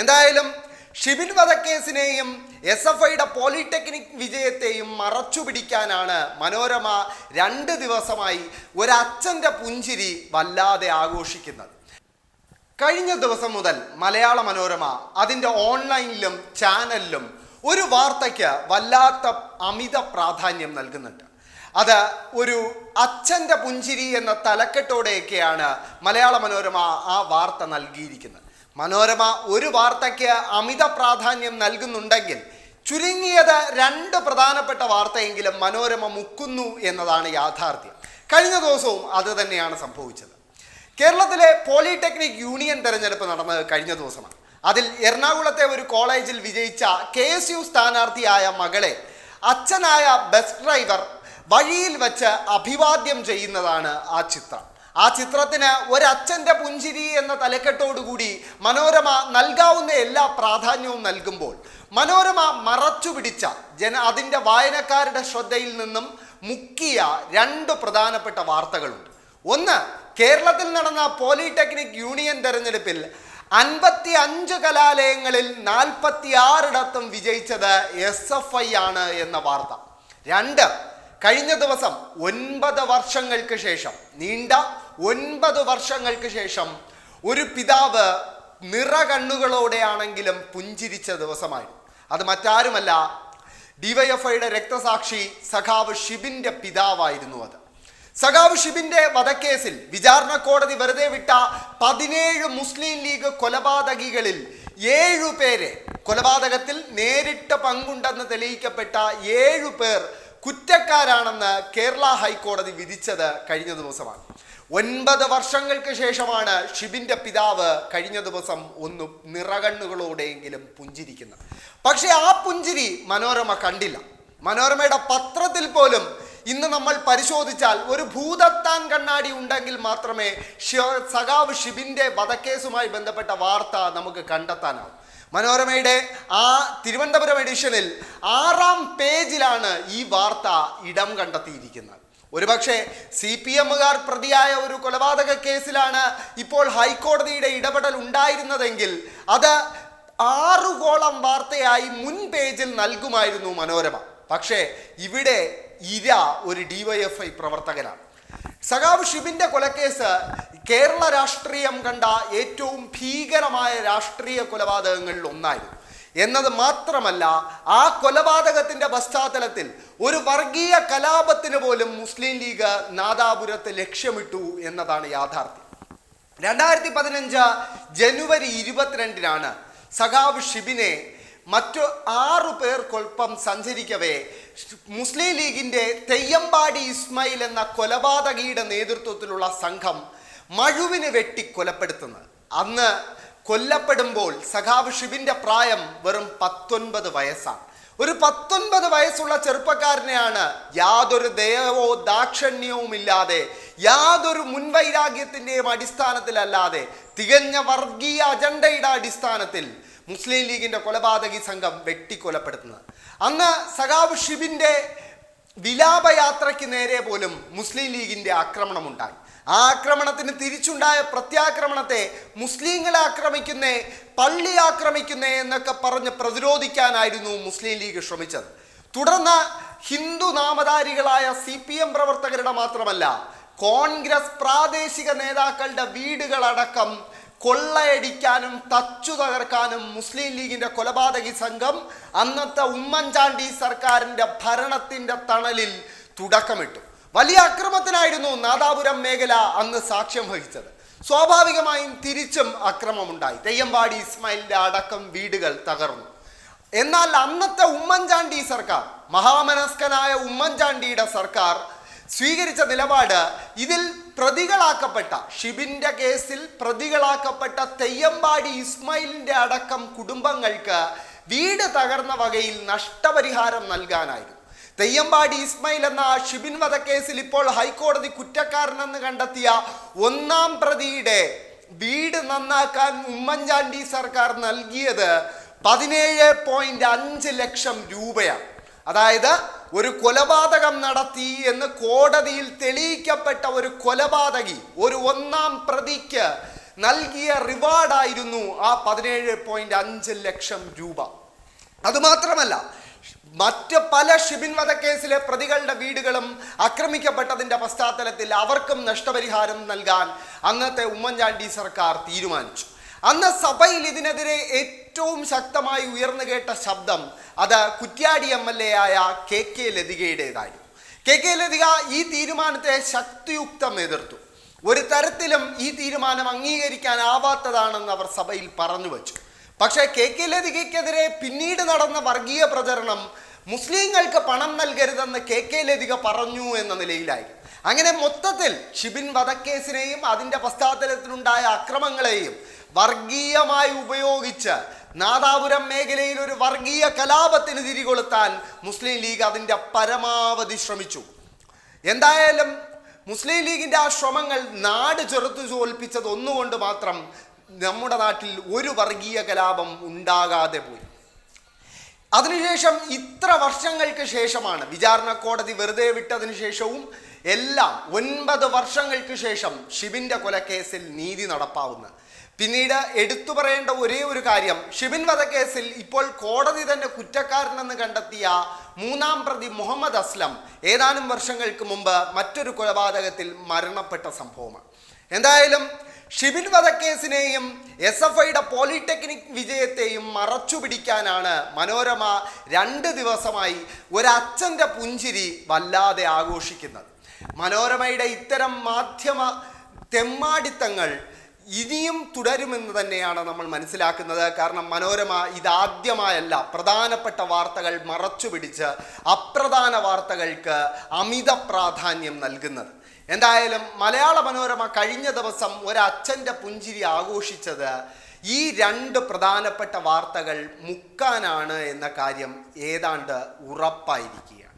എന്തായാലും ഷിബിൻ വധക്കേസിനെയും S F ഐയുടെ പോളിടെക്നിക് വിജയത്തെയും മറച്ചു പിടിക്കാനാണ് മനോരമ രണ്ട് ദിവസമായി ഒരച്ഛന്റെ പുഞ്ചിരി വല്ലാതെ ആഘോഷിക്കുന്നത്. കഴിഞ്ഞ ദിവസം മുതൽ മലയാള മനോരമ അതിന്റെ ഓൺലൈനിലും ചാനലിലും ഒരു വാർത്തയ്ക്ക് വല്ലാത്ത അമിത പ്രാധാന്യം നൽകുന്നുണ്ട്. അത് ഒരു അച്ഛന്റെ പുഞ്ചിരി എന്ന തലക്കെട്ടോടെയൊക്കെയാണ് മലയാള മനോരമ ആ വാർത്ത നൽകിയിരിക്കുന്നത്. മനോരമ ഒരു വാർത്തയ്ക്ക് അമിത പ്രാധാന്യം നൽകുന്നുണ്ടെങ്കിൽ ചുരുങ്ങിയത് രണ്ട് പ്രധാനപ്പെട്ട വാർത്തയെങ്കിലും മനോരമ മുക്കുന്നു എന്നതാണ് യാഥാർത്ഥ്യം. കഴിഞ്ഞ ദിവസവും അത് തന്നെയാണ് സംഭവിച്ചത്. കേരളത്തിലെ പോളിടെക്നിക് യൂണിയൻ തെരഞ്ഞെടുപ്പ് നടന്നത് കഴിഞ്ഞ ദിവസമാണ്. അതിൽ എറണാകുളത്തെ ഒരു കോളേജിൽ വിജയിച്ച കെ എസ് യു സ്ഥാനാർത്ഥിയായ മകളെ അച്ഛനായ ബസ് ഡ്രൈവർ വഴിയിൽ വച്ച് അഭിവാദ്യം ചെയ്യുന്നതാണ് ആ ചിത്രം. ആ ചിത്രത്തിന് ഒരച്ഛന്റെ പുഞ്ചിരി എന്ന തലക്കെട്ടോടുകൂടി മനോരമ നൽകാവുന്ന എല്ലാ പ്രാധാന്യവും നൽകുമ്പോൾ മനോരമ മറച്ചു പിടിച്ച ജന അതിന്റെ വായനക്കാരുടെ ശ്രദ്ധയിൽ നിന്നും മുക്കിയ രണ്ട് പ്രധാനപ്പെട്ട വാർത്തകളുണ്ട്. ഒന്ന് കേരളത്തിൽ നടന്ന പോളിടെക്നിക് യൂണിയൻ തെരഞ്ഞെടുപ്പിൽ അൻപത്തി അഞ്ച് കലാലയങ്ങളിൽ നാൽപ്പത്തി ആറിടത്തും വിജയിച്ചത് എസ് എഫ് ഐ ആണ് എന്ന വാർത്ത. രണ്ട് കഴിഞ്ഞ ദിവസം ഒൻപത് വർഷങ്ങൾക്ക് ശേഷം നീണ്ട ഒൻപത് വർഷങ്ങൾക്ക് ശേഷം ഒരു പിതാവ് നിറകണ്ണുകളോടെയാണെങ്കിലും പുഞ്ചിരിച്ച ദിവസമായിരുന്നു. അത് മറ്റാരുമല്ല ഡിവൈഎഫ്ഐയുടെ രക്തസാക്ഷി സഖാവ് ഷിബിന്റെ പിതാവായിരുന്നു അത്. സഖാവ് ഷിബിന്റെ വധക്കേസിൽ വിചാരണ കോടതി വെറുതെ വിട്ട പതിനേഴ് മുസ്ലിം ലീഗ് കൊലപാതകികളിൽ ഏഴു പേരെ കൊലപാതകത്തിൽ നേരിട്ട് പങ്കുണ്ടെന്ന് തെളിയിക്കപ്പെട്ട ഏഴു പേർ കുറ്റക്കാരാണെന്ന് കേരള ഹൈക്കോടതി വിധിച്ചത് കഴിഞ്ഞ ദിവസമാണ്. ഒൻപത് വർഷങ്ങൾക്ക് ശേഷമാണ് ഷിബിന്റെ പിതാവ് കഴിഞ്ഞ ദിവസം ഒന്ന് നിറകണ്ണുകളോടെയെങ്കിലും പുഞ്ചിരിക്കുന്നത്. പക്ഷെ ആ പുഞ്ചിരി മനോരമ കണ്ടില്ല. മനോരമയുടെ പത്രത്തിൽ പോലും ഇന്ന് നമ്മൾ പരിശോധിച്ചാൽ ഒരു ഭൂതത്താൻ കണ്ണാടി ഉണ്ടെങ്കിൽ മാത്രമേ സഖാവ് ഷിബിന്റെ വധക്കേസുമായി ബന്ധപ്പെട്ട വാർത്ത നമുക്ക് കണ്ടെത്താനാവും. മനോരമയുടെ ആ തിരുവനന്തപുരം എഡിഷനിൽ ആറാം പേജിലാണ് ഈ വാർത്ത ഇടം കണ്ടെത്തിയിരിക്കുന്നത്. ഒരുപക്ഷെ സി പി എമ്മുകാർ പ്രതിയായ ഒരു കൊലപാതക കേസിലാണ് ഇപ്പോൾ ഹൈക്കോടതിയുടെ ഇടപെടൽ ഉണ്ടായിരുന്നതെങ്കിൽ അത് ആറുകോളം വാർത്തയായി മുൻ പേജിൽ നൽകുമായിരുന്നു മനോരമ. പക്ഷേ ഇവിടെ ഇര ഒരു ഡിവൈഎഫ്ഐ പ്രവർത്തകനാണ്. സഖാവ് ഷിബിന്റെ കൊലക്കേസ് കേരള രാഷ്ട്രീയം കണ്ട ഏറ്റവും ഭീകരമായ രാഷ്ട്രീയ കൊലപാതകങ്ങളിൽ ഒന്നായിരുന്നു. എന്നത് മാത്രമല്ല ആ കൊലപാതകത്തിന്റെ പശ്ചാത്തലത്തിൽ ഒരു വർഗീയ കലാപത്തിന് പോലും മുസ്ലിം ലീഗ് നാദാപുരത്ത് ലക്ഷ്യമിട്ടു എന്നതാണ് യാഥാർത്ഥ്യം. രണ്ടായിരത്തി പതിനഞ്ച് ജനുവരി ഇരുപത്തിരണ്ടിനാണ് സഖാവ് ഷിബിനെ മറ്റു ആറു പേർക്കൊപ്പം സഞ്ചരിക്കവേ മുസ്ലിം ലീഗിന്റെ തെയ്യമ്പാടി ഇസ്മയിൽ എന്ന കൊലപാതകിയുടെ നേതൃത്വത്തിലുള്ള സംഘം മഴുവിനെ വെട്ടി കൊലപ്പെടുത്തുന്നത്. അന്ന് കൊല്ലപ്പെടുമ്പോൾ സഖാവ് ഷിബിന്റെ പ്രായം വെറും പത്തൊൻപത് വയസ്സാണ്. ഒരു പത്തൊൻപത് വയസ്സുള്ള ചെറുപ്പക്കാരനെയാണ് യാതൊരു ദയവോ ദാക്ഷണ്യവും ഇല്ലാതെ യാതൊരു മുൻവൈരാഗ്യത്തിന്റെയും അടിസ്ഥാനത്തിലല്ലാതെ തികഞ്ഞ വർഗീയ അജണ്ടയുടെ അടിസ്ഥാനത്തിൽ മുസ്ലിം ലീഗിന്റെ കൊലപാതകി സംഘം വെട്ടിക്കൊലപ്പെടുത്തുന്നത്. അന്ന് സഖാവ് ഷിബിന്റെ വിലാപയാത്രയ്ക്ക് നേരെ പോലും മുസ്ലിം ലീഗിന്റെ ആക്രമണമുണ്ടായി. ആ ആക്രമണത്തിന് തിരിച്ചുണ്ടായ പ്രത്യാക്രമണത്തെ മുസ്ലിങ്ങളെ ആക്രമിക്കുന്നേ പള്ളി ആക്രമിക്കുന്നേ എന്നൊക്കെ പറഞ്ഞ് പ്രതിരോധിക്കാനായിരുന്നു മുസ്ലിം ലീഗ് ശ്രമിച്ചത്. തുടർന്ന് ഹിന്ദു നാമധാരികളായ സി പി എം പ്രവർത്തകരുടെ മാത്രമല്ല കോൺഗ്രസ് പ്രാദേശിക നേതാക്കളുടെ വീടുകളടക്കം കൊള്ളയടിക്കാനും തച്ചു തകർക്കാനും മുസ്ലിം ലീഗിന്റെ കൊലപാതകി സംഘം അന്നത്തെ ഉമ്മൻചാണ്ടി സർക്കാരിന്റെ ഭരണത്തിന്റെ തണലിൽ തുടക്കമിട്ടു. വലിയ അക്രമത്തിനായിരുന്നു നാദാപുരം മേഖല അന്ന് സാക്ഷ്യം വഹിച്ചത്. സ്വാഭാവികമായും തിരിച്ചും അക്രമമുണ്ടായി. തെയ്യമ്പാടി ഇസ്മായിലിന്റെ അടക്കം വീടുകൾ തകർന്നു. എന്നാൽ അന്നത്തെ ഉമ്മൻചാണ്ടി സർക്കാർ മഹാമനസ്കനായ ഉമ്മൻചാണ്ടിയുടെ സർക്കാർ സ്വീകരിച്ച നിലപാട് ഇതിൽ പ്രതികളാക്കപ്പെട്ട ഷിബിന്റെ കേസിൽ പ്രതികളാക്കപ്പെട്ട തെയ്യമ്പാടി ഇസ്മായിലിന്റെ അടക്കം കുടുംബങ്ങൾക്ക് വീട് തകർന്ന വകയിൽ നഷ്ടപരിഹാരം നൽകാനായിരുന്നു. തെയ്യമ്പാടി ഇസ്മായിൽ എന്ന ഷിബിൻ വധക്കേസിൽ ഇപ്പോൾ ഹൈക്കോടതി കുറ്റക്കാരനെന്ന് കണ്ടെത്തിയ ഒന്നാം പ്രതിയുടെ വീട് നന്നാക്കാൻ ഉമ്മൻചാണ്ടി സർക്കാർ നൽകിയത് പതിനേഴ് പോയിന്റ് അഞ്ച് ലക്ഷം രൂപയാണ്. അതായത് ഒരു കൊലപാതകം നടത്തി എന്ന് കോടതിയിൽ തെളിയിക്കപ്പെട്ട ഒരു കൊലപാതകി ഒരു ഒന്നാം പ്രതിക്ക് നൽകിയ റിവാർഡായിരുന്നു ആ പതിനേഴ് പോയിന്റ് അഞ്ച് ലക്ഷം രൂപ. അതുമാത്രമല്ല മറ്റ് പല ഷിബിൻ വധക്കേസിലെ പ്രതികളുടെ വീടുകളും ആക്രമിക്കപ്പെട്ടതിന്റെ പശ്ചാത്തലത്തിൽ അവർക്കും നഷ്ടപരിഹാരം നൽകാൻ അന്നത്തെ ഉമ്മൻചാണ്ടി സർക്കാർ തീരുമാനിച്ചു. അന്ന് സഭയിൽ ഇതിനെതിരെ ഏറ്റവും ശക്തമായി ഉയർന്നു കേട്ട ശബ്ദം അത് കുറ്റ്യാടി എം എൽ എ ആയ കെ കെ ലതികയുടേതായിരുന്നു. കെ കെ ലതിക ഈ തീരുമാനത്തെ ശക്തിയുക്തം എതിർത്തു. ഒരു തരത്തിലും ഈ തീരുമാനം അംഗീകരിക്കാനാവാത്തതാണെന്ന് അവർ സഭയിൽ പറഞ്ഞു വച്ചു. പക്ഷേ കെ കെ ലതികയ്ക്കെതിരെ പിന്നീട് നടന്ന വർഗീയ പ്രചരണം മുസ്ലിങ്ങൾക്ക് പണം നൽകരുതെന്ന് കെ കെ ലതിക പറഞ്ഞു എന്ന നിലയിലായി അങ്ങനെ മൊത്തത്തിൽ ഷിബിൻ വധക്കേസിനെയും അതിന്റെ പശ്ചാത്തലത്തിലുണ്ടായ അക്രമങ്ങളെയും വർഗീയമായി ഉപയോഗിച്ച് നാദാപുരം മേഖലയിൽ ഒരു വർഗീയ കലാപത്തിന് തിരികൊളുത്താൻ മുസ്ലിം ലീഗ് അതിന്റെ പരമാവധി ശ്രമിച്ചു. എന്തായാലും മുസ്ലിം ലീഗിന്റെ ആ ശ്രമങ്ങൾ നാട് ചെറുത്തു തോൽപ്പിച്ചത് ഒന്നുകൊണ്ട് മാത്രം നമ്മുടെ നാട്ടിൽ ഒരു വർഗീയ കലാപം ഉണ്ടാകാതെ പോയി. അതിനുശേഷം ഇത്ര വർഷങ്ങൾക്ക് ശേഷമാണ് വിചാരണ കോടതി വെറുതെ വിട്ടതിന് ശേഷവും എല്ലാം ഒൻപത് വർഷങ്ങൾക്ക് ശേഷം ഷിബിന്റെ കൊലക്കേസിൽ നീതി നടപ്പാവുന്നത്. പിന്നീട് എടുത്തു പറയേണ്ട ഒരേ ഒരു കാര്യം. ഷിബിൻ വധക്കേസിൽ ഇപ്പോൾ കോടതി തന്നെ കുറ്റക്കാരനെന്ന് കണ്ടെത്തിയ മൂന്നാം പ്രതി മുഹമ്മദ് അസ്ലം. ഏതാനും വർഷങ്ങൾക്ക് മുമ്പ് മറ്റൊരു കൊലപാതകത്തിൽ മരണപ്പെട്ട സംഭവമാണ്. എന്തായാലും ഷിബിൻ വധക്കേസിനെയും എസ് എഫ് ഐയുടെ പോളിടെക്നിക് വിജയത്തെയും മറച്ചു പിടിക്കാനാണ് മനോരമ രണ്ട് ദിവസമായി ഒരച്ഛന്റെ പുഞ്ചിരി വല്ലാതെ ആഘോഷിക്കുന്നത്. മനോരമയുടെ ഇത്തരം മാധ്യമ തെമ്മാടിത്തങ്ങൾ ഇനിയും തുടരുമെന്ന് തന്നെയാണ് നമ്മൾ മനസ്സിലാക്കുന്നത്. കാരണം മനോരമ ഇതാദ്യമായല്ല. പ്രധാനപ്പെട്ട വാർത്തകൾ മറച്ചു പിടിച്ച് അപ്രധാന വാർത്തകൾക്ക് അമിത പ്രാധാന്യം നൽകുന്നത്. എന്തായാലും മലയാള മനോരമ കഴിഞ്ഞ ദിവസം ഒരച്ഛന്റെ പുഞ്ചിരി ആഘോഷിച്ചത് ഈ രണ്ട് പ്രധാനപ്പെട്ട വാർത്തകൾ മുക്കാനാണ് എന്ന കാര്യം ഏതാണ്ട് ഉറപ്പായിരിക്കുകയാണ്.